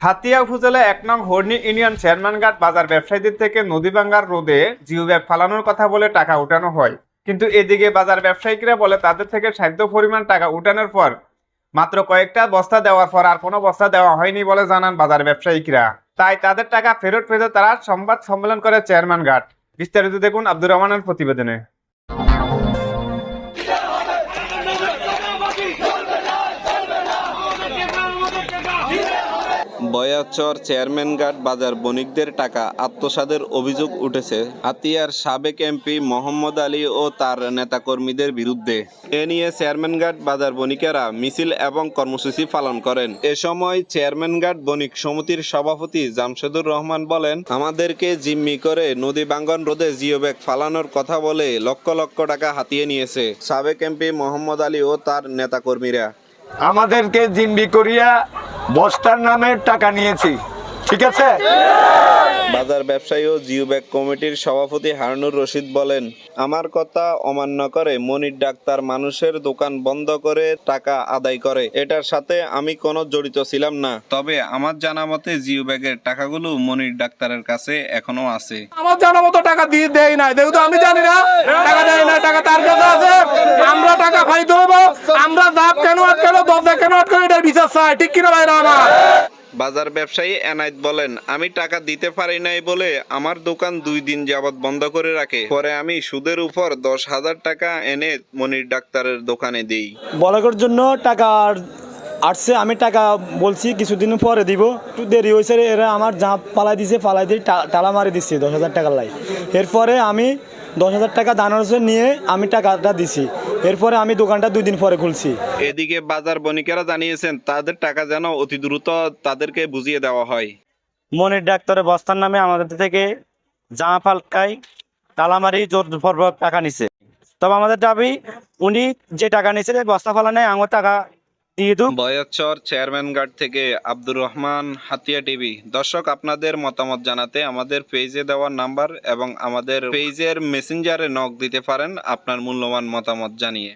হাতিয়া উপজেলা এক নং হর্নি ইউনিয়ন চেয়ারম্যানঘাট বাজার ব্যবসায়ীদের থেকে নদীভাঙ্গার রোদে জিও ব্যাগ ফালানোর কথা বলে টাকা উঠানো হয়। কিন্তু এদিকে বাজার ব্যবসায়িকরা বলে, তাদের থেকে সাধ্য পরিমাণ টাকা উঠানোর পর মাত্র কয়েকটা বস্তা দেওয়ার পর আর কোনো বস্তা দেওয়া হয়নি বলে জানান বাজার ব্যবসায়িকরা তাই তাদের টাকা ফেরত পেতে তারা সংবাদ সম্মেলন করে চেয়ারম্যান ঘাট বিস্তারিত দেখুন আব্দুর রহমানের প্রতিবেদনে। বয়াচর চেয়ারম্যান গার্ড বাজার বণিকদের টাকা আত্মসাদের অভিযোগ উঠেছে হাতিয়ার সাবেক এমপি মোহাম্মদ আলী ও তার নেতাকর্মীদের বিরুদ্ধে। এ নিয়ে চেয়ারম্যান গার্ড বাজার বণিকেরা মিছিল এবং কর্মসূচি পালন করেন। এ সময় চেয়ারম্যান গার্ড বণিক সমিতির সভাপতি জামশেদুর রহমান বলেন, আমাদেরকে জিম্মি করে নদী বাঙ্গন রোধে জিও ব্যাগ ফালানোর কথা বলে লক্ষ লক্ষ টাকা হাতিয়ে নিয়েছে সাবেক এমপি মোহাম্মদ আলী ও তার নেতাকর্মীরা। আমাদেরকে জিম্মি করিয়া বস্তার নামে টাকা নিয়েছি। ঠিক আছে? বাজার ব্যবসায়ী ও জিও ব্যাগ কমিটির সভাপতি হারনুর রশিদ বলেন আমার কথা অমান্য করে মনির ডাক্তার মানুষের দোকান বন্ধ করে টাকা আদায় করে। এটার সাথে আমি কোনো জড়িত ছিলাম না। তবে আমার জানা মতে জিও ব্যাগের টাকাগুলো মনির ডাক্তারের কাছে এখনও আছে। আমার জানা মতো টাকা দিয়ে দেয় নাই। যেহেতু আমি জানি না টাকা দেয় না টাকা তার কাছে আছে আমরা টাকা পাইতে হব আমরা দাপ কেন আটকালো দরজা কেন আটকালো এটার ঠিক কিনা ভাইরা আমার বাজার ব্যবসায়ী এনায়েত বলেন আমি টাকা দিতে পারি নাই বলে আমার দোকান দুই দিন যাবত বন্ধ করে রাখে। পরে আমি সুদের উপর দশ হাজার টাকা এনে মনির ডাক্তারের দোকানে দিই। বলকের জন্য টাকা আসছে আমি টাকা বলছি কিছুদিন পরে দিব। একটু দেরি হয়েছে এরা আমার যা পালাই দিছে পালাই দিয়ে টা- টালা মারি দিচ্ছে দশ হাজার টাকার লাই। এরপরে আমি দশ হাজার টাকা দানারসে নিয়ে আমি টাকাটা দিছি। এরপরে আমি দোকানটা দুই দিন পরে খুলছি। এদিকে বাজার বণিকেরা জানিয়েছেন তাদের টাকা যেন অতি দ্রুত তাদেরকে বুঝিয়ে দেওয়া হয়। মনির ডাক্তারের বস্তার নামে আমাদের থেকে জামা পাল্টাই তালামারি জোর টাকা নিছে। তবে আমাদের দাবি উনি যে টাকা নিছে বস্তা ফালানে আমার টাকা দিয়ে দিন চেয়ারম্যান গার্ড থেকে আব্দুর রহমান হাতিয়া টিভি। দর্শক, আপনাদের মতামত জানাতে আমাদের পেজে দেওয়া নাম্বার এবং আমাদের পেজের মেসেঞ্জারে নক দিতে পারেন আপনার মূল্যবান মতামত জানিয়ে।